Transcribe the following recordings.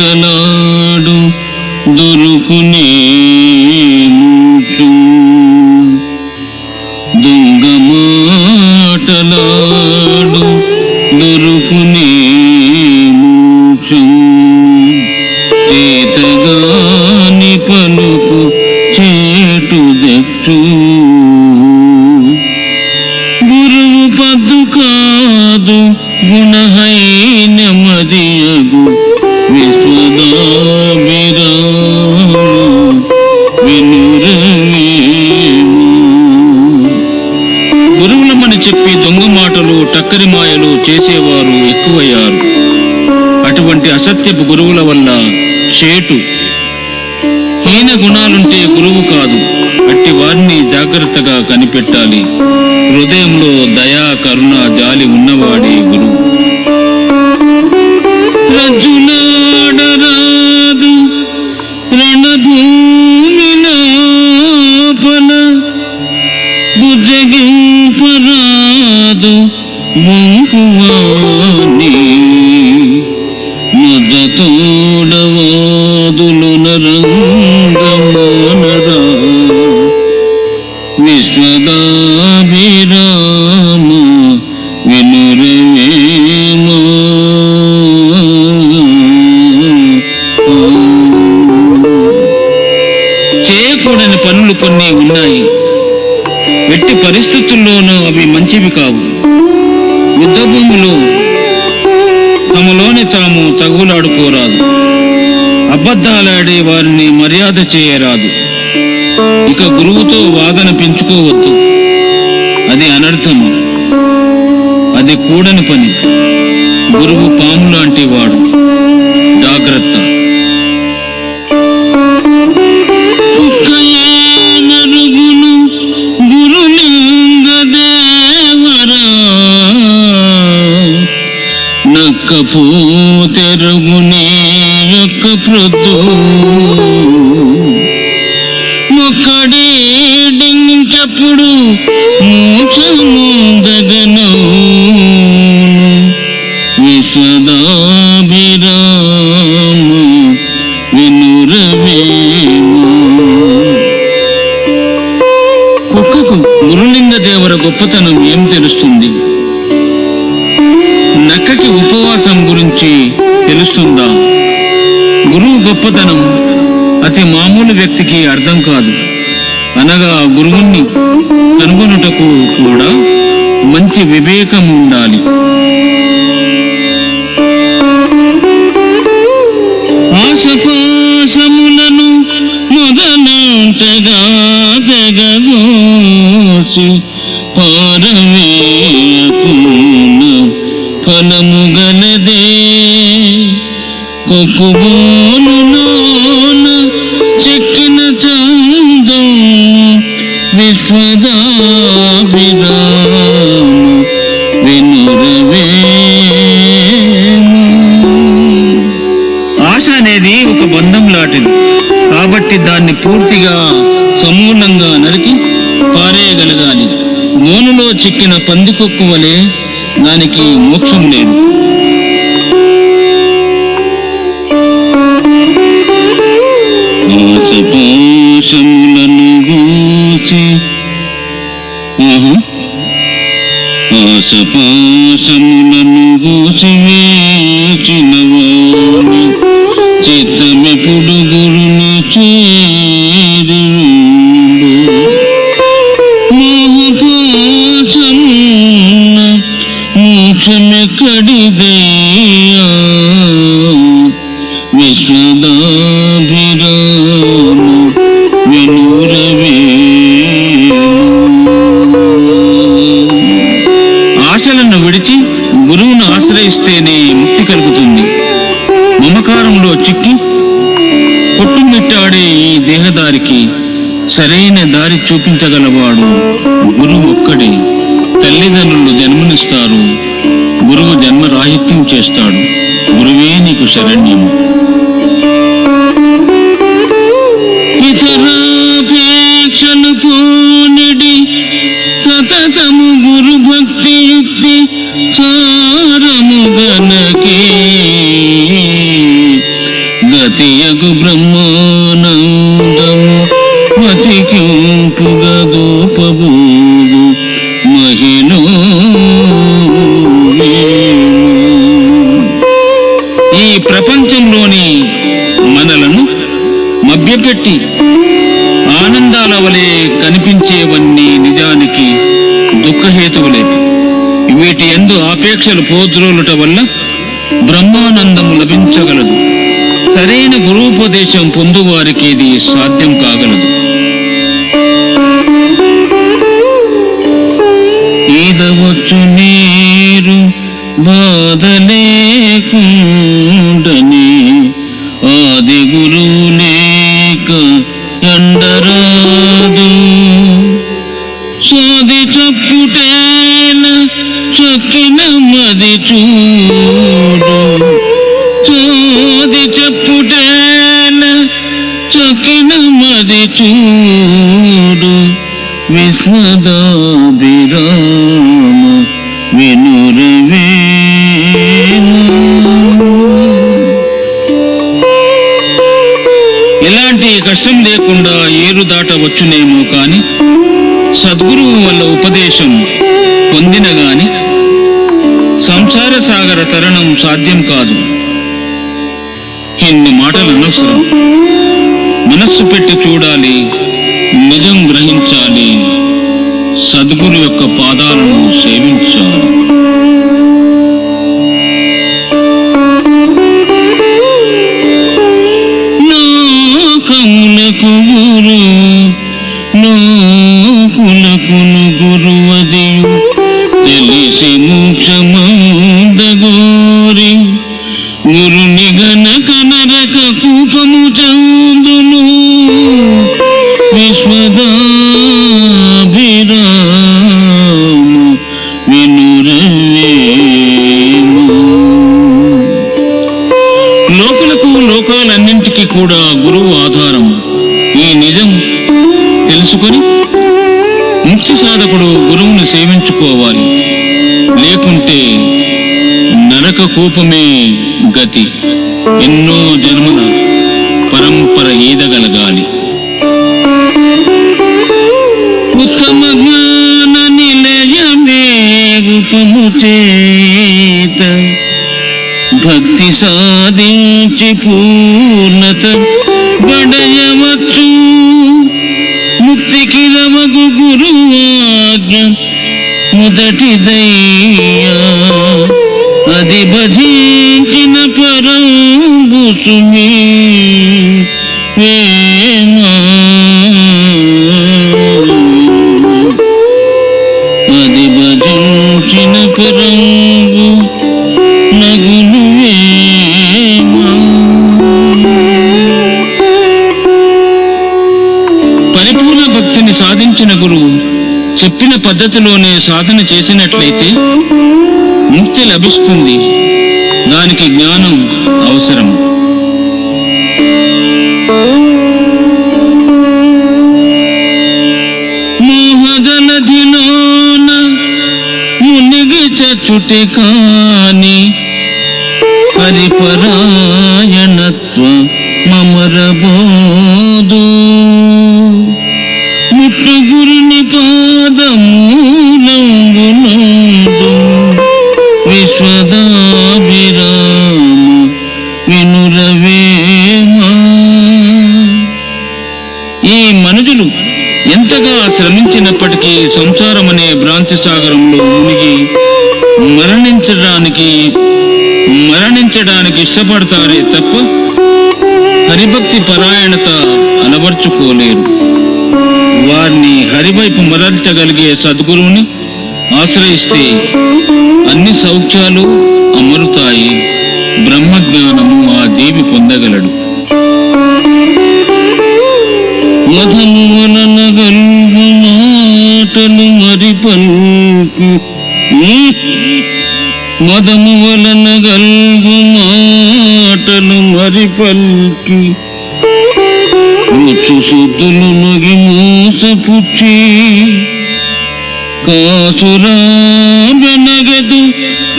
మాటలాడు దొరుకునే టక్కరి మాయలు చేసేవారు ఎక్కువయ్యారు. అటువంటి అసత్యపు గురువుల వల్ల చేటు. హీన గుణాలుంటే గురువు కాదు అట్టి వారిని జాగ్రత్తగా కనిపెట్టాలి. హృదయంలో దయా కరుణ జాలి ఉన్నవాడే గురువు. విశ్వదాభిరామ వినురవేమో చేయకూడని పనులు కొన్ని ఉన్నాయి. ఎట్టి పరిస్థితుల్లోనూ అవి మంచివి కావు. యుద్ధభూమిలో తమలోని తాము తగులాడుకోరాదు. అబద్ధాలాడే వారిని మర్యాద చేయరాదు. ఇక గురువుతో వాదన పెంచుకోవద్దు. అది కూడని పని. గురువు పాము లాంటి వాడు. జాగ్రత్త. కుక్కయే మరుగును గురులింగ దేవరా నక్కపోతెరుగునే యొక్క ప్రొద్దు మొక్కడేడింకెప్పుడు గొప్పతనం ఏం తెలుస్తుంది? నక్కకి ఉపవాసం గురించి తెలుస్తుందా? గురువు గొప్పతనం అతి మామూలు వ్యక్తికి అర్థం కాదు. అనగా గురువుని కనుగొనుటకు కూడా మంచి వివేకం ఉండాలి. ఫలము గలదే కొక్కుబోలులోన చెక్కిన చందం విశ్వదాభిరామ వినురవేమో. ఆశ అనేది ఒక బంధం లాంటిది. కాబట్టి దాన్ని పూర్తిగా సమూలంగా నరికి పారేయగలగాలి. మోనులో చిక్కిన పందికొక్కు వలె దానికి మోక్షం లేదు. ఆశపాశములను గూసి ఆహా. ఆశపాశములను గూసి వేచిన చిత్తమెప్పుడు గురుని చేరు మోహపాశమున్న మోక్షమెక్కడిదే గురువును ముక్తి కలుగుతుంది. మమకారంలో చిక్కి కొట్టుమిట్టాడే ఈ దేహదారికి సరైన దారి చూపించగలవాడు గురువు ఒక్కడే. తల్లిదండ్రులు జన్మనిస్తారు గురువు జన్మ రాహిత్యం చేస్తాడు. గురువే నీకు శరణ్యం ఇతరాపేక్షలు పోనిడి సతతము గురు భక్తి యుక్తి తీయగు బ్రహ్మానందము మతికింపుగా దూపబూదు మహిళ ఈ ప్రపంచంలోని మనలను మభ్యపెట్టి ఆనందాల వలె కనిపించేవన్నీ నిజానికి దుఃఖహేతువులే. వీటి ఎందు ఆపేక్షలు పోద్రోలుట వల్ల బ్రహ్మానందం లభించగలదు. గురూపదేశం పొందువారికి ఇది సాధ్యం కాగలదు. ఈదవచ్చు నీరు బాధలేకుండని ఆది గురువు లేక ఎండరాదు. సోది చప్పుటేన చొక్కిన మది చూ మది చూడు విశ్వదాభిరామ వినురవేమ. ఎలాంటి కష్టం లేకుండా ఏరు దాటవచ్చునేమో కాని సద్గురువు వల్ల ఉపదేశం పొందిన గాని సంసార సాగర తరణం సాధ్యం కాదు. ఇన్ని మాటలు అనవసరం. పెట్టి చూడాలి నిజం గ్రహించాలి సద్గురు యొక్క పాదాలను సేవించాలి. నరక కూపమే గతి. ఎన్నో జన్మల పరంపర ఈదగలగాలి ఉత్తమ జ్ఞాన నిలయమే రూపము చేత. భక్తి సాధించి పూర్ణత బడయవచ్చు ముక్తికి రమగు గురువాజ్ఞ మొదటిదయ్యా అది భజించిన పరంబుసుమి అది భజించిన పరంబు నగులు పరిపూర్ణ భక్తిని సాధించిన గురువు చెప్పిన పద్ధతిలోనే సాధన చేసినట్లయితే ముక్తి లభిస్తుంది. దానికి జ్ఞానం అవసరం. మోహజలధిలోన మునిగి చచ్చుటి కాని హరిపరాయణత్వ మమరబోదు. ఎంతగా శ్రమించినప్పటికీ సంసారం అనే భ్రాంతి సాగరంలో మునిగి మరణించడానికి మరణించడానికి ఇష్టపడతారే తప్ప హరిభక్తి పరాయణత అలవర్చుకోలేరు వారిని హరివైపు మరల్చగలిగే సద్గురువుని ఆశ్రయిస్తే అన్ని సౌఖ్యాలు అమరుతాయి. బ్రహ్మజ్ఞానము ఆ దేవి పొందగలడు. మధము వలన మాటలు మరి పల్కు మదము వలన గల్గు మాటలు మరి పల్కి వచ్చు శుద్ధులు నొగి మోసపుచ్చి. కాసురా బెనగదు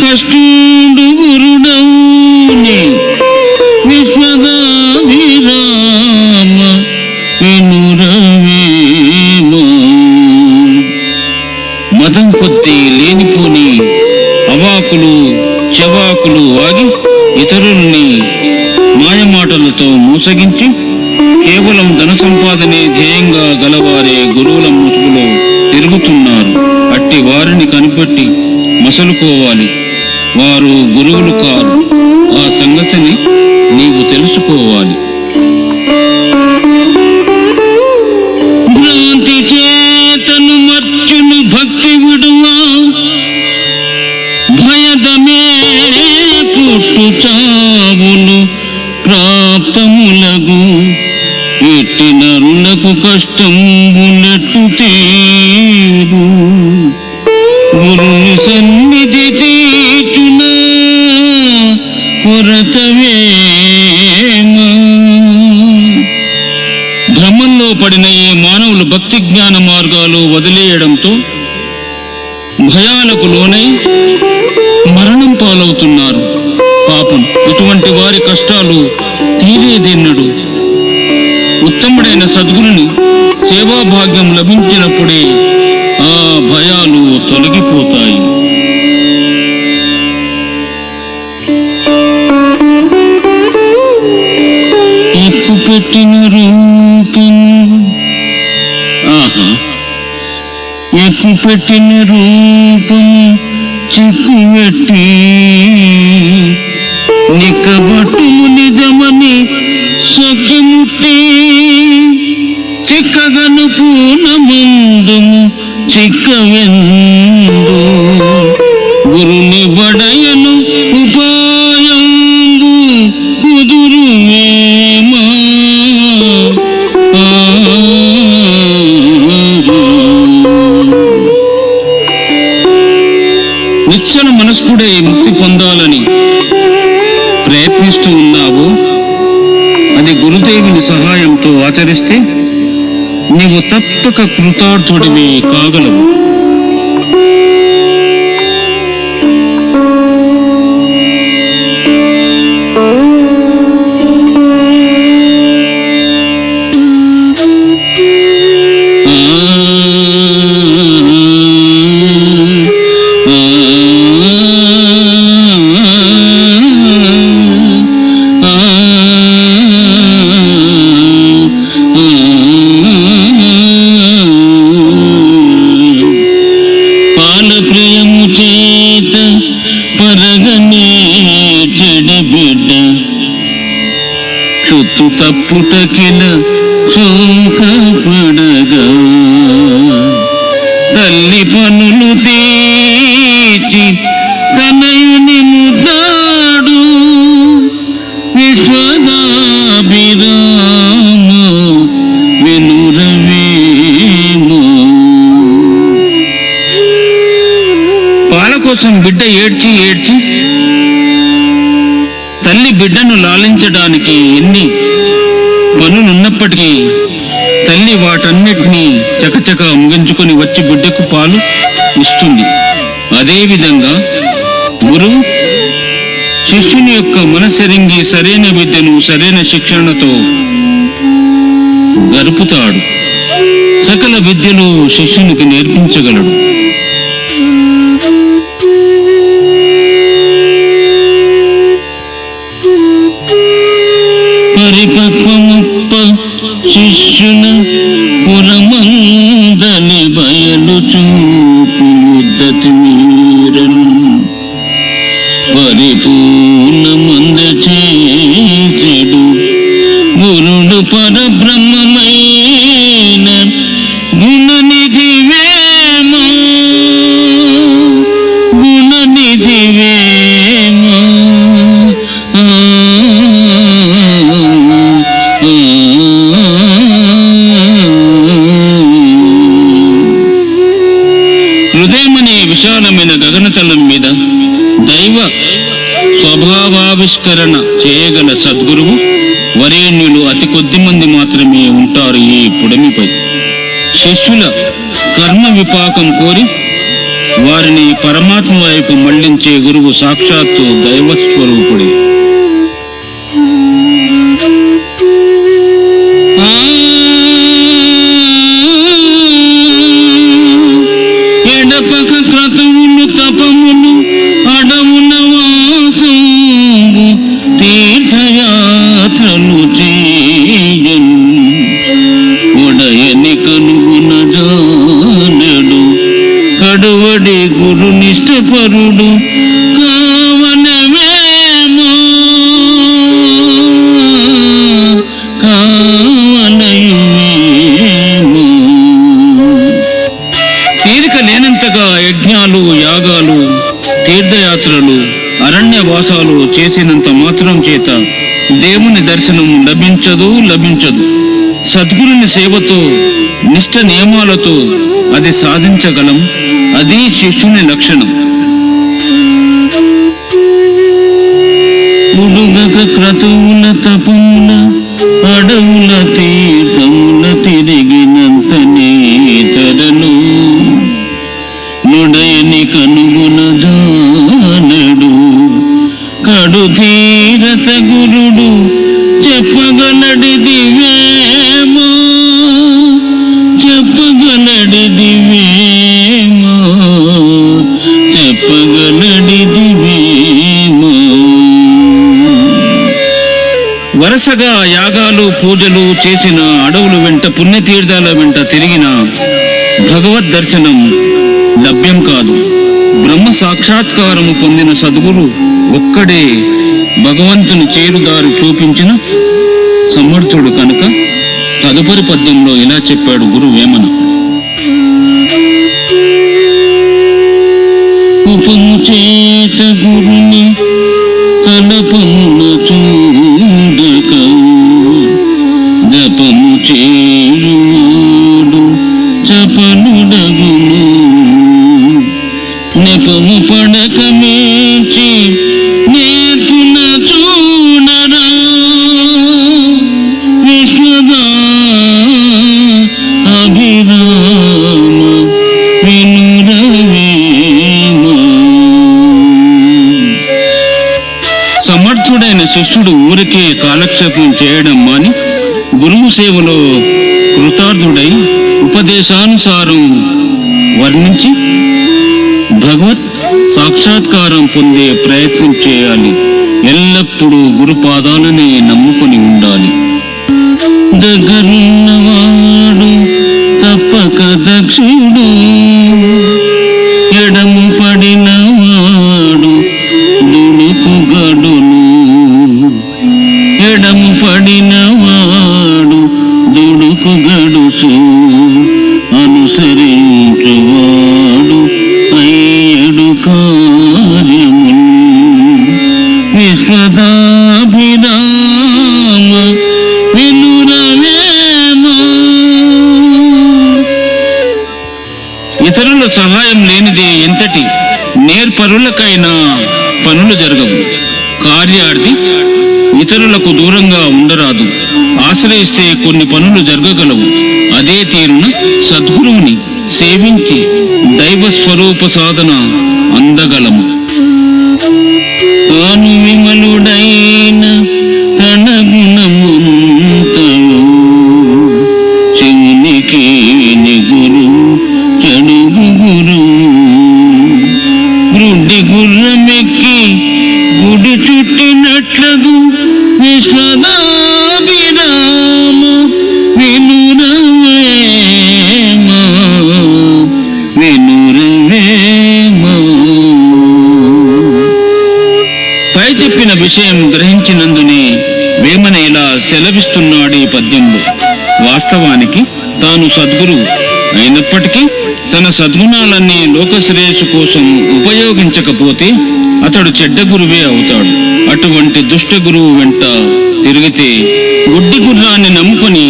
కష్టుడు గురుడవు కొనసాగించి కేవలం ధన సంపాదనే ధ్యేయంగా గలవారే గురువుల ముసుగులో తిరుగుతున్నారు. అట్టి వారిని కనిపెట్టి మసలుకోవాలి. వారు గురువులు కారు. ఆ సంగతిని నీవు తెలుసుకోవాలి. ఎట్టి నరులకు కష్టంబునట్టు తీరు గురుని సన్నిధి తీర్చున భ్రమంలో పడిన ఈ మానవులు భక్తి జ్ఞాన మార్గాలు వదిలేయడంతో భయాలకు లోనై మరణం పాలవుతున్నారు. పాపం ఇటువంటి వారి కష్టాలు తీరేదెన్నడు ఉత్తముడైన సద్గురుని సేవాభాగ్యం లభించినప్పుడే ఆ భయాలు తొలగిపోతాయి. ఎక్కు పెట్టిన రూపం ఆహా. ఎక్కు పెట్టిన రూపము చిక్కువెట్టి పెట్టి ചിക്കവേ ಯುವಕ ಕುಂತಾಡ್ತೊಡವೆ ಕಾಗಲವು తప్పుటకిల చూపబడగా. తల్లి పనులు తీర్చి తనయుని ముద్దాడు. విశ్వదాభిరామ వెనురవేము. పాల కోసం బిడ్డ ఏడ్చి ఏడ్చి తల్లి బిడ్డను లాలించడానికి ఎన్ని పనులున్నప్పటికీ తల్లి వాటన్నిటినీ చకచక ముగించుకొని వచ్చి బిడ్డకు పాలు ఇస్తుంది. అదేవిధంగా గురువు శిష్యుని యొక్క మనసెరింగి సరైన విద్యను సరైన శిక్షణతో గరుపుతాడు సకల విద్యను శిష్యునికి నేర్పించగలడు. పరిపూర్ణమందచేడు మురుడు పరబ్ర స్వభావావిష్కరణ చేయగల సద్గురువు వరేణ్యులు అతి కొద్ది మంది మాత్రమే ఉంటారు ఈ పుడమిపై. శిష్యుల కర్మ విపాకం కోరి వారిని పరమాత్మ వైపు మళ్ళించే గురువు సాక్షాత్తు దైవస్వరూపుడే. ఉపవాసాలు చేసినంత మాత్రం చేత దేవుని దర్శనం లభించదు లభించదు. సద్గురుని సేవతో నిష్ట నియమాలతో అది సాధించగలం. అది శిష్యుని లక్షణం. క్రతువుల తపముల వరుసగా యాగాలు పూజలు చేసిన అడవులు వెంట పుణ్యతీర్థాల వెంట తిరిగిన భగవద్ దర్శనం లభ్యం కాదు. బ్రహ్మ సాక్షాత్కారము పొందిన సద్గురు ఒక్కడే భగవంతుని చేరుదారి చూపించిన సమర్థుడు కనుక తదుపరి పద్యంలో ఇలా చెప్పాడు గురు వేమన. ఉపము చేత గురుని తలపమున జపము చేయువాడు నెపము పడక మేచి నేర్పున చూడరా విశ్వదా అభిరామ వినురవేమ. సమర్థుడైన శిష్యుడు ఊరికే కాలక్షేపం చేయడం అని గురువు సేవలో కృతార్థుడై ఉపదేశానుసారం వర్ణించి భగవత్ సాక్షాత్కారం పొందే ప్రయత్నం చేయాలి. ఎల్లప్పుడూ గురు పాదాలనే నమ్ముకొని ఉండాలి. దగ్గరు పరులకైనా పనులు జరగవు. కార్యార్థి ఇతరులకు దూరంగా ఉండరాదు. ఆశ్రయిస్తే కొన్ని పనులు జరగగలవు. అదే తీరున సద్గురువుని సేవించి దైవ స్వరూప సాధన అందగలము. ఇలా సెలవిస్తున్నాడు ఈ పద్యంలో. వాస్తవానికి తాను సద్గురు అయినప్పటికీ తన సద్గుణాలన్నీ లోకశ్రేయస్సు కోసం ఉపయోగించకపోతే అతడు చెడ్డ గురువే అవుతాడు. అటువంటి దుష్ట గురువు వెంట తిరిగితే గుడ్డి గుర్రాన్ని నమ్ముకొని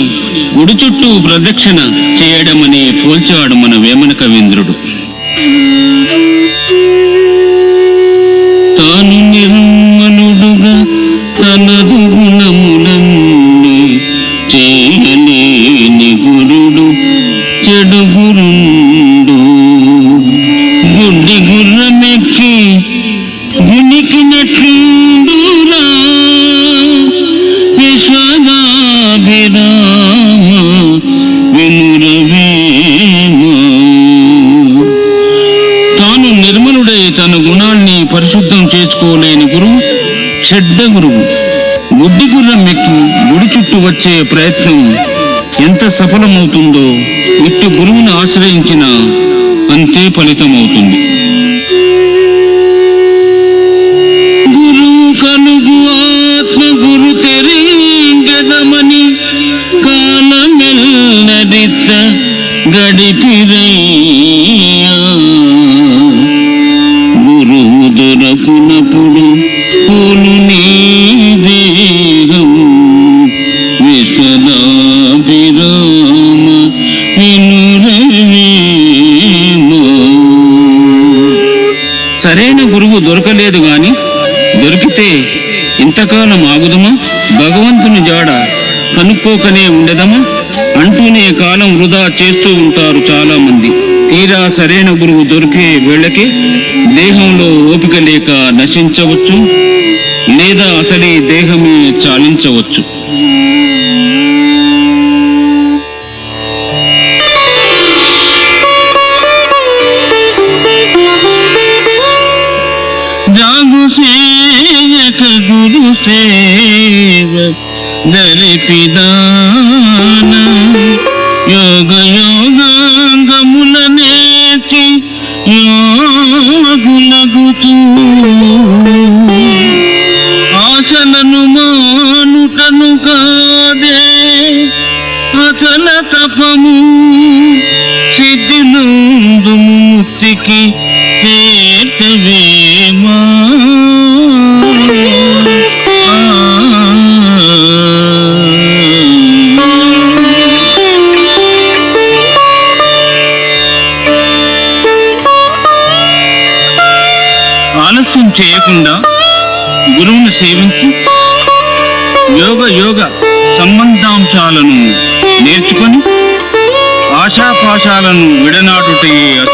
గుడి చుట్టూ ప్రదక్షిణ చేయడమని పోల్చాడు మన వేమన కవీంద్రుడు. పరిశుద్ధం గురువు చెడ్డ గురువు. ముడ్డి గుర్రం ఎక్కి గుడి చుట్టూ వచ్చే ప్రయత్నం ఎంత సఫలమవుతుందో ఇట్టి గురువును ఆశ్రయించిన అంతే ఫలితమవుతుంది. గురువు కలుగు ఆత్మ గురు తెరింగదమని కాలమెల్లరిత గడిపిరై దొరకలేదు గాని దొరికితే ఇంతకాలం ఆగుదమా? భగవంతుని జాడ కనుక్కోకనే ఉండదమా? అంటూనే కాలం వృధా చేస్తూ ఉంటారు చాలా మంది తీరా సరైన గురువు దొరికే వేళకే దేహంలో ఓపిక లేక నశించవచ్చు లేదా అసలే దేహమే చాలించవచ్చు. దరిపిదాన యోగ యోగాంగముల నేతి యోగులగుతూ. ఆశలను మానుటను కాదే అచల తపము సిద్ధి సిద్ధినందు ముక్తికి ఆశాపాశాలను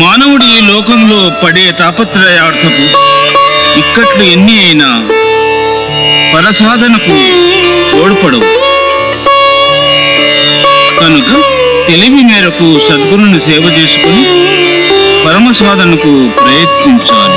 మానవుడు ఈ లోకంలో పడే తాపత్రయార్థపు ఇక్కట్లు ఎన్ని అయినా పరసాధనకు తోడ్పడవు. కనుక తెలివి మేరకు సద్గురుని సేవ చేసుకుని పరమ సాధనకు ప్రయత్నించాలి.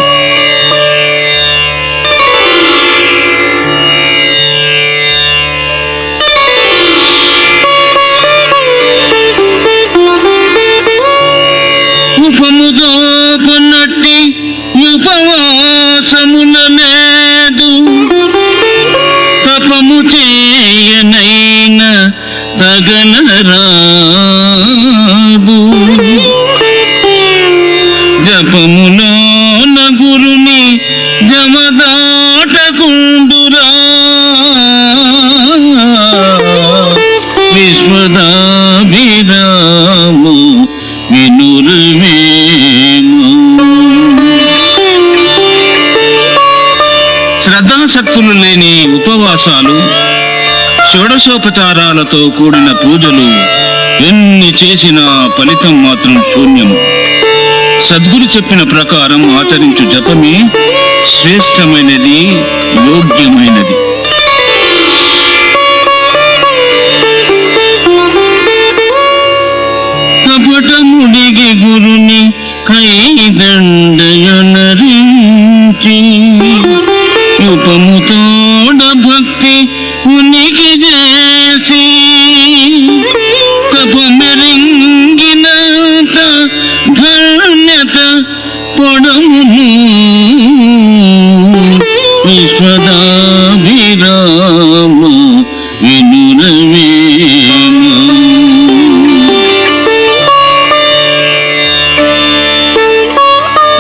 తగలరాదు జపములోన గురుని జమదాటకుండురా. విశ్వదాభిరాము వినురవేము. శ్రద్ధాశక్తులు లేని ఉపవాసాలు షోడశోపచారాలతో కూడిన పూజలు ఎన్ని చేసినా ఫలితం మాత్రం శూన్యం సద్గురు చెప్పిన ప్రకారం ఆచరించు జపమే శ్రేష్టమైనది యోగ్యమైనది. కపటముడిగి గురుని కైదండయనరించి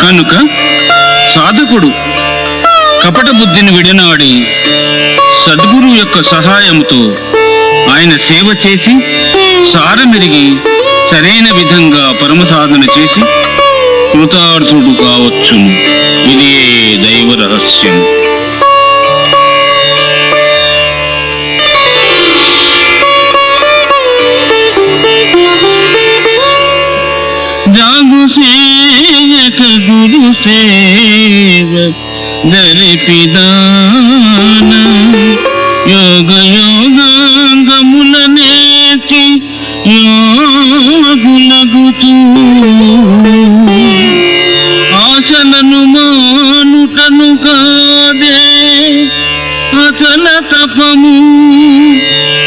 కనుక సాధకుడు కపట బుద్ధిని విడనాడి సద్గురు యొక్క సహాయంతో ఆయన సేవ చేసి సారమెరిగి సరైన విధంగా పరమ సాధన చేసి కృతార్థుడు కావచ్చును. ఇదే దైవ రహస్యం. సేవ దరిపిదాన యోగ యోగాంగముల నేతి యోగులగుతూ. ఆశలను మానుటను కాదే అచల తపము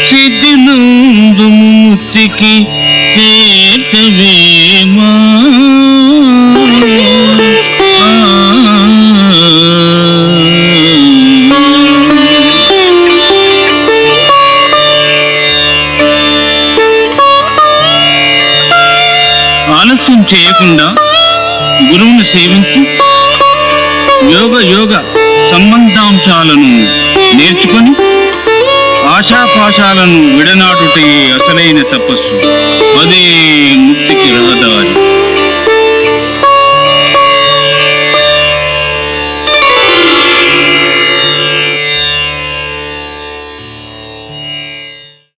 సిద్ధినందు ముక్తికి చేతవేమా సేవించి యోగ యోగ సంబంధాంశాలను నేర్చుకొని ఆశాపాశాలను విడనాటుటే అసలైన తపస్సు.